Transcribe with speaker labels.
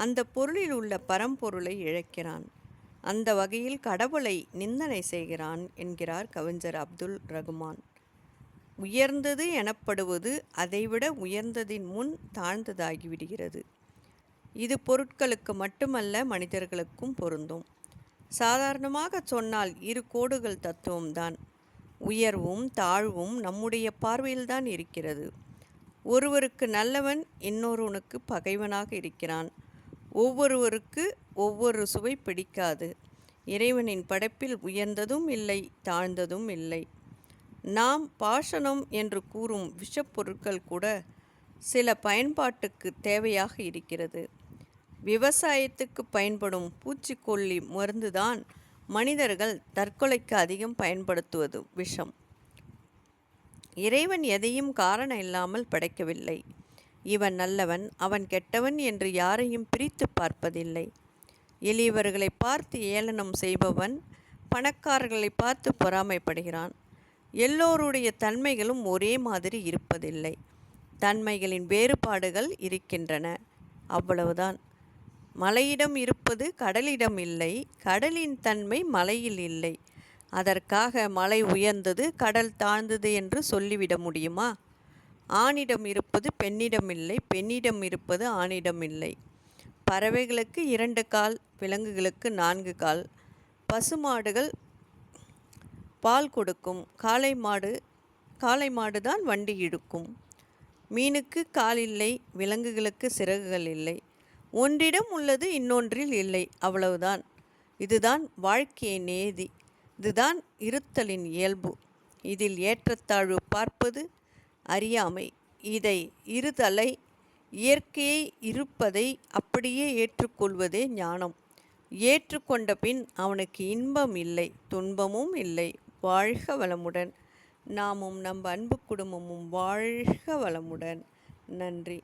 Speaker 1: அந்த பொருளில் உள்ள பரம்பொருளை இழக்கிறான். அந்த வகையில் கடவுளை நிந்தனை செய்கிறான் என்கிறார் கவிஞர் அப்துல் ரகுமான். உயர்ந்தது எனப்படுவது அதைவிட உயர்ந்ததின் முன் தாழ்ந்ததாகிவிடுகிறது. இது பொருட்களுக்கு மட்டுமல்ல மனிதர்களுக்கும் பொருந்தும். சாதாரணமாக சொன்னால் இரு கோடுகள் தத்துவம்தான் உயர்வும் தாழ்வும் நம்முடைய பார்வையில்தான் இருக்கிறது. ஒருவருக்கு நல்லவன் இன்னொருவனுக்கு பகைவனாக இருக்கிறான். ஒவ்வொருவருக்கு ஒவ்வொரு சுவை பிடிக்காது. இறைவனின் படைப்பில் உயர்ந்ததும் இல்லை தாழ்ந்ததும் இல்லை. நாம் பாஷணம் என்று கூறும் விஷப்பொருட்கள் கூட சில பயன்பாட்டுக்கு தேவையாக இருக்கிறது. விவசாயத்துக்கு பயன்படும் பூச்சிக்கொல்லி மருந்துதான் மனிதர்கள் தற்கொலைக்கு அதிகம் பயன்படுத்துவது விஷம். இறைவன் எதையும் காரணம் இல்லாமல் படைக்கவில்லை. இவன் நல்லவன் அவன் கெட்டவன் என்று யாரையும் பிரித்து பார்ப்பதில்லை. எளியவர்களை பார்த்து ஏளனம் செய்பவன் பணக்காரர்களை பார்த்து பொறாமைப்படுகிறான். எல்லோருடைய தன்மைகளும் ஒரே மாதிரி இருப்பதில்லை. தன்மைகளின் வேறுபாடுகள் இருக்கின்றன. அவ்வளவுதான். மலையிடம் இருப்பது கடலிடம் இல்லை. கடலின் தன்மை மலையில் இல்லை. அதற்காக மலை உயர்ந்தது கடல் தாழ்ந்தது என்று சொல்லிவிட முடியுமா? ஆணிடம் இருப்பது பெண்ணிடம் இல்லை பெண்ணிடம் இருப்பது ஆணிடம் இல்லை. பறவைகளுக்கு இரண்டு கால் விலங்குகளுக்கு நான்கு கால். பசுமாடுகள் பால் கொடுக்கும். காளை மாடு காளை மாடு தான் வண்டி இழுக்கும். மீனுக்கு கால் இல்லை விலங்குகளுக்கு சிறகுகள் இல்லை. ஒன்றிடம் உள்ளது இன்னொன்றில் இல்லை அவ்வளவுதான். இதுதான் வாழ்க்கையை நேதி. இதுதான் இருத்தலின் இயல்பு. இதில் ஏற்றத்தாழ்வு பார்ப்பது அறியாமை. இதை இருதலை இயற்கையை இருப்பதை அப்படியே ஏற்றுக்கொள்வதே ஞானம். ஏற்றுக்கொண்ட பின் அவனுக்கு இன்பம் இல்லை துன்பமும் இல்லை. வாழ்க வளமுடன். நாமும் நம் அன்பு குடும்பமும் வாழ்க வளமுடன். நன்றி.